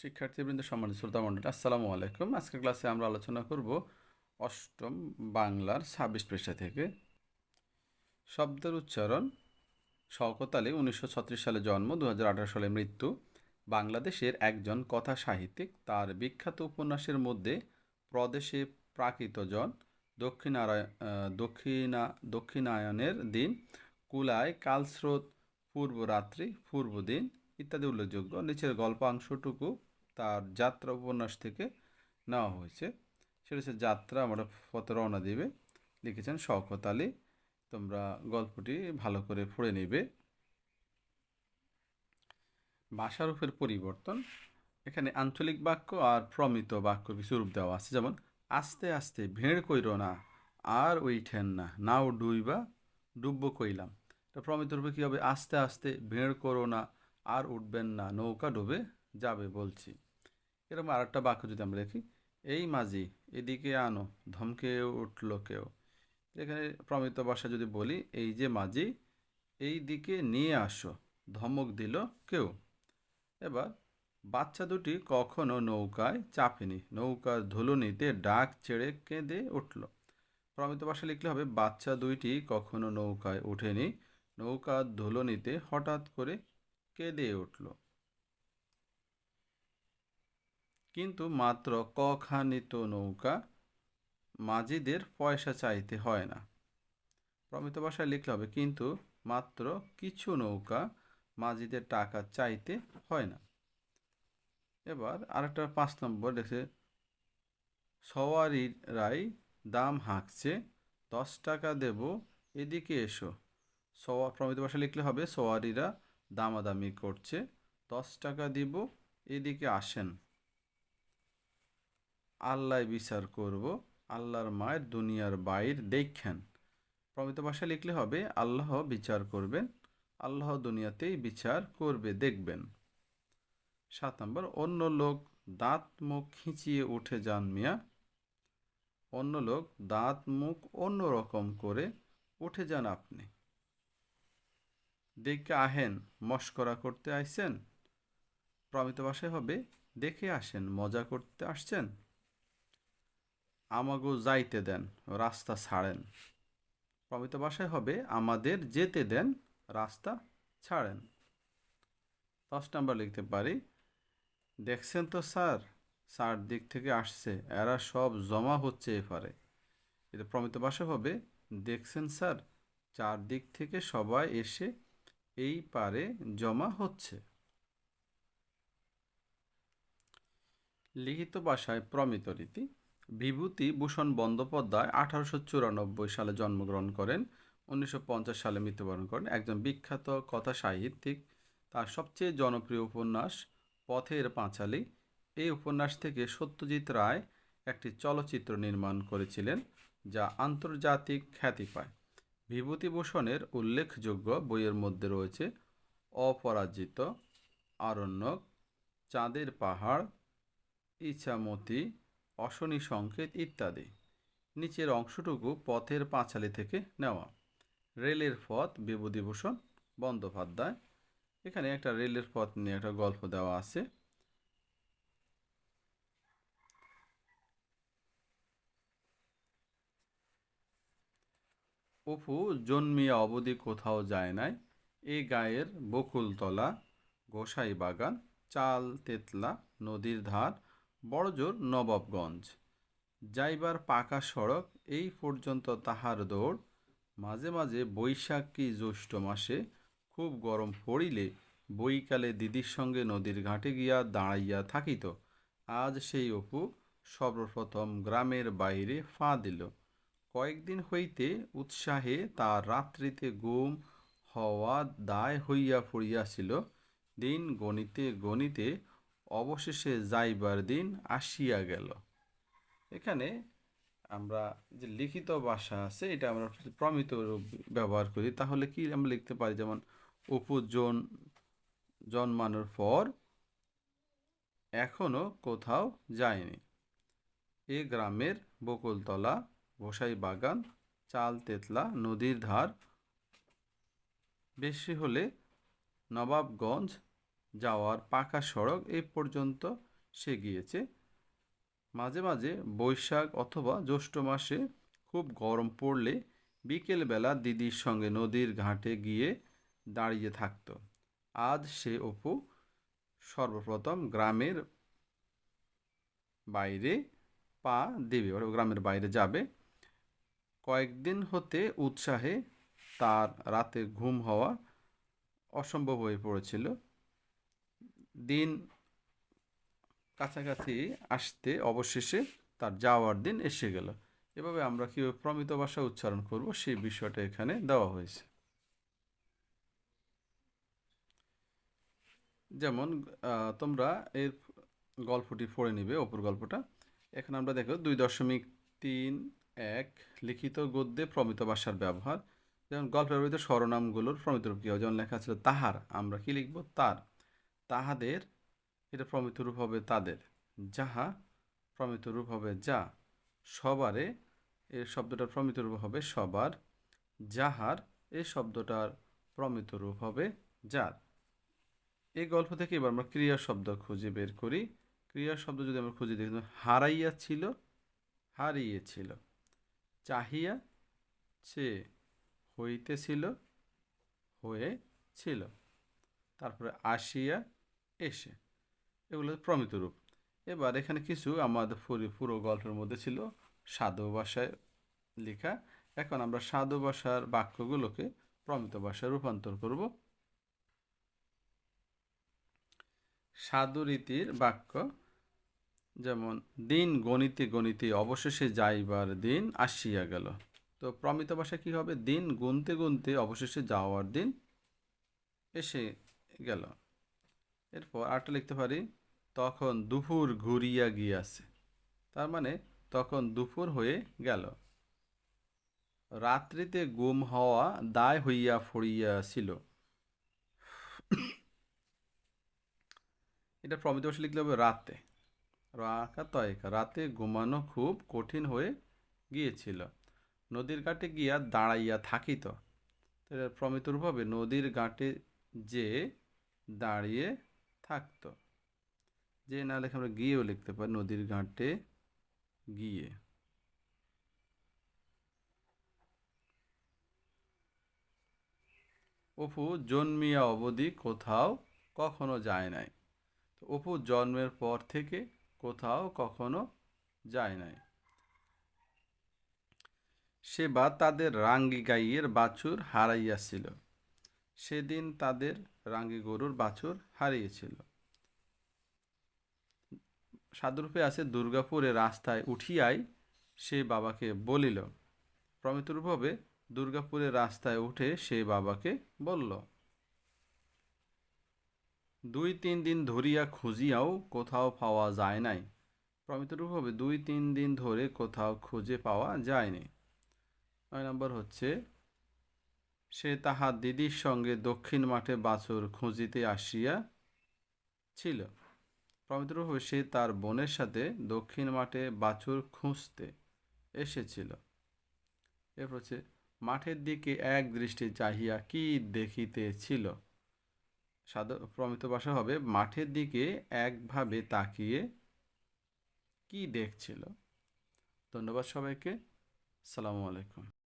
শিক্ষার্থীবৃন্দ সম্মানিত শ্রোতা মণ্ডলী, আসসালামু আলাইকুম। আজকের ক্লাসে আমরা আলোচনা করব অষ্টম বাংলার ছাব্বিশ পৃষ্ঠা থেকে। শব্দের উচ্চারণ, শওকত আলী উনিশশো ছত্রিশ সালে জন্ম দু হাজার আঠারো সালে মৃত্যু। বাংলাদেশের একজন কথা সাহিত্যিক তার বিখ্যাত উপন্যাসের মধ্যে প্রদেশে প্রাকৃতজন দক্ষিণারায় দক্ষিণা, দক্ষিণায়নের দিন, কুলায় কালস্রোত, পূর্বরাত্রি, পূর্বদিন ইত্যাদি উল্লেখযোগ্য। নিচের গল্পাংশটুকু তার যাত্রা উপন্যাস থেকে নেওয়া হয়েছে। সেটা হচ্ছে যাত্রা, আমরা পথে রওনা দেবে। লিখেছেন শওকত আলী। তোমরা গল্পটি ভালো করে পড়ে নেবে। ভাষারূপের পরিবর্তন। এখানে আঞ্চলিক বাক্য আর প্রমিত বাক্য কিছু রূপ দেওয়া আছে। যেমন, আস্তে আস্তে ভেড় কইর না, আর উইঠেন না, নাও ডুইবা, ডুববো কইলাম। তো প্রমিত রূপে কী হবে? আস্তে আস্তে ভেড় করো না, আর উঠবেন না, নৌকা ডুবে যাবে বলছি। এরকম আর একটা বাক্য যদি আমরা দেখি এই মাঝি, এদিকে আনো, ধমকে উঠল কেউ। এখানে প্রমিত ভাষা যদি বলি, এই যে মাঝি, এই দিকে নিয়ে আসো, ধমক দিল কেউ। এবার, বাচ্চা দুটি কখনো নৌকায় চাপেনি নৌকার ধুলুনিতে ডাক ছেড়ে কেঁদে উঠল। প্রমিত ভাষা লিখলে হবে, বাচ্চা দুইটি কখনো নৌকায় ওঠেনি নৌকার ধুলুনিতে হঠাৎ করে কেঁদে উঠল। কিন্তু মাত্র কখানিত নৌকা মাঝিদের পয়সা চাইতে হয় না। প্রমিত ভাষায় লিখলে হবে, কিন্তু মাত্র কিছু নৌকা মাঝিদের টাকা চাইতে হয় না। এবার আরেকটা পাঁচ নম্বর দেখছে সওয়ারিরাই দাম হাঁকছে, দশ টাকা দেব, এদিকে এসো। সওয়া, প্রমিত ভাষা লিখলে হবে, সওয়ারিরা দামাদামি করছে, দশ টাকা দিব, এদিকে আসেন। আল্লাহ বিচার করব, আল্লাহর মায়ের দুনিয়ার বাইর দেখেন। প্রমিত ভাষা লিখলে হবে, আল্লাহ বিচার করবেন, আল্লাহ দুনিয়াতেই বিচার করবে, দেখবেন। সাত নম্বর, অন্য লোক দাঁত মুখ খিঁচিয়ে উঠে যান মিয়া। অন্য লোক দাঁত মুখ অন্য রকম করে উঠে যান আপনি। দেখে আহেন, মস্করা করতে আইসেন প্রমিত ভাষায় হবে, দেখে আসেন, মজা করতে আসছেন। আমাগো যাইতে দেন, রাস্তা ছাড়েন। প্রমিত ভাষায় হবে, আমাদের যেতে দেন, রাস্তা ছাড়েন। দশ নাম্বার লিখতে পারি, দেখছেন তো স্যার স্যার দিক থেকে আসছে, এরা সব জমা হচ্ছে এপারে। এটা প্রমিত ভাষা হবে, দেখছেন স্যার, চারদিক থেকে সবাই এসে এই পারে জমা হচ্ছে। লিখিত ভাষায় প্রমিত রীতি বিভূতি ভূষণ বন্দ্যোপাধ্যায় আঠারোশো চুরানব্বই সালে জন্মগ্রহণ করেন, উনিশশো পঞ্চাশ সালে মৃত্যুবরণ করেন। একজন বিখ্যাত কথা সাহিত্যিক, তার সবচেয়ে জনপ্রিয় উপন্যাস পথের পাঁচালী। এই উপন্যাস থেকে সত্যজিৎ রায় একটি চলচ্চিত্র নির্মাণ করেছিলেন, যা আন্তর্জাতিক খ্যাতি পায়। বিভূতিভূষণের উল্লেখযোগ্য বইয়ের মধ্যে রয়েছে, অপরাজিত, আরণ্যক, চাঁদের পাহাড়, ইছামতি অশনি সংকেত ইত্যাদি। নিচের অংশটুকু পথের পাঁচালী থেকে নেওয়া। রেলের পথ, বিভূতিভূষণ, বন্দ্যোপাধ্যায়। এখানে একটা রেলের পথ নিয়ে একটা গল্প দেওয়া আছে। অপু, জন্মিয়া অবধি কোথাও যায় নাই। এ গায়ের বকুলতলা গোসাই বাগান চাল তেতলা, নদীর ধার বড়জোর নবাবগঞ্জ। যাইবার পাকা সড়ক, এই পর্যন্ত তাহার দৌড়। মাঝে মাঝে বৈশাখ জ্যৈষ্ঠ মাসে খুব গরম পড়িলে বৈকালে দিদির সঙ্গে নদীর ঘাটে গিয়া দাঁড়াইয়া থাকিত। আজ সেই অপু সর্বপ্রথম গ্রামের বাইরে ফা দিল। কয়েকদিন হইতে উৎসাহে তার রাত্রিতে ঘুম হওয়া দায় হইয়া পড়িয়াছিল। দিন গণিতে গণিতে অবশেষে যাইবার দিন আসিয়া গেল। এখানে আমরা যে লিখিত ভাষা আছে, এটা আমরা প্রমিত রূপ ব্যবহার করি, তাহলে কি আমরা লিখতে পারি? যেমন অপু জন জন্মানোর পর এখনও কোথাও যায়নি। এ গ্রামের বকুলতলা, গোসাই বাগান, চাল তেতলা, নদীর ধার, বেশি হলে নবাবগঞ্জ যাওয়ার পাকা সড়ক এই পর্যন্ত সে গিয়েছে। মাঝে মাঝে বৈশাখ অথবা জ্যৈষ্ঠ মাসে খুব গরম পড়লে বিকেলবেলা দিদির সঙ্গে নদীর ঘাটে গিয়ে দাঁড়িয়ে থাকতো। আজ সে অপু সর্বপ্রথম গ্রামের বাইরে পা দেবে অর্থাৎ গ্রামের বাইরে যাবে। কয়েকদিন হতে উৎসাহে তার রাতে ঘুম হওয়া অসম্ভব হয়ে পড়েছিল। দিন কাছাকাছি আসতে অবশেষে তার যাওয়ার দিন এসে গেল। এভাবে আমরা কীভাবে প্রমিত ভাষা উচ্চারণ করব সেই বিষয়টা এখানে দেওয়া হয়েছে। যেমন তোমরা এর গল্পটি পড়ে নিবে, অপর গল্পটা। এখানে আমরা দেখো, দুই দশমিক তিন এক লিখিত গদ্যে প্রমিত ভাষার ব্যবহার। যেমন, গল্পের ব্যবহৃত স্বরনামগুলোর প্রমিত রূপ কী যেমন লেখা ছিল, তাহার। আমরা কি লিখব? তার। তাহাদের, এটা প্রমিত রূপ হবে তাদের। যাহা প্রমিত রূপ হবে যা, সবারে এর শব্দটার প্রমিত রূপ হবে সবার। যাহার এই শব্দটার প্রমিত রূপ হবে যার। এই গল্প থেকে এবার আমরা ক্রিয়া শব্দ খুঁজে বের করি। ক্রিয়া শব্দ যদি আমরা খুঁজে দেখি হারাইয়া ছিল হারিয়েছিল। চাহিয়া সে হইতেছিল, হয়েছিল। তারপরে আসিয়া এসে, এগুলো প্রমিত রূপ। এবার এখানে কিছু আমাদের পুরো পুরো গল্পের মধ্যে ছিল সাধু ভাষায় লেখা। এখন আমরা সাধু ভাষার বাক্যগুলোকে প্রমিত ভাষায় রূপান্তর করব। সাধু রীতির বাক্য, যেমন, দিন গণিতে গণিতে অবশেষে যাইবার দিন আসিয়া গেল। তো প্রমিত ভাষা কি হবে? দিন গুনতে গুনতে অবশেষে যাওয়ার দিন এসে গেল। এরপর আরটা লিখতে পারি, তখন দুপুর ঘুরিয়া গিয়াছে। তার মানে তখন দুপুর হয়ে গেল। রাত্রিতে গুম হওয়া, দায় হইয়া ফড়িয়াছিল। এটা প্রমিত ভাষা লিখতে হবে রাতে। রাতে ঘুমানো খুব কঠিন হয়ে গিয়েছিল। নদীর ঘাটে গিয়া দাঁড়াইয়া থাকিত। প্রমিত রূপ হবে নদীর ঘাটে যে দাঁড়িয়ে থাকতো। যে না লেখে আমরা গিয়েও লিখতে পারি, নদীর ঘাটে গিয়ে। অপু জন্মিয়া অবধি কোথাও কখনো যায় নাই। তো অপু জন্মের পর থেকে কোথাও কখনো যায় নাই। সে বা তাদের রাঙ্গি গাইয়ের বাছুর হারাইয়াছিল। সেদিন তাদের রাঙ্গি গরুর বাছুর হারিয়েছিল। সাধুরূপে আছে, দুর্গাপুরে রাস্তায় উঠিয়াই সে বাবাকে বলিল প্রমিতরূপ হবে দুর্গাপুরের রাস্তায় উঠে সে বাবাকে বলল, দুই তিন দিন ধরিয়া খুঁজিয়াও কোথাও পাওয়া যায় নাই। প্রমিতরূপ দুই তিন দিন ধরে কোথাও খুঁজে পাওয়া যায়নি। নয় নম্বর হচ্ছে সে তাহার দিদির সঙ্গে দক্ষিণ মাঠে বাছুর খুঁজিতে আসিয়া ছিল। প্রমিতরূপ সে তার বোনের সাথে দক্ষিণ মাঠে বাছুর খুঁজতে এসেছিল। এরপর হচ্ছে মাঠের দিকে এক দৃষ্টি চাহিয়া কি দেখিতেছিল সাধ প্রমিত ভাষা হবে, মাঠের দিকে একভাবে তাকিয়ে কি দেখছিল? ধন্যবাদ সবাইকে। সালামু আলাইকুম।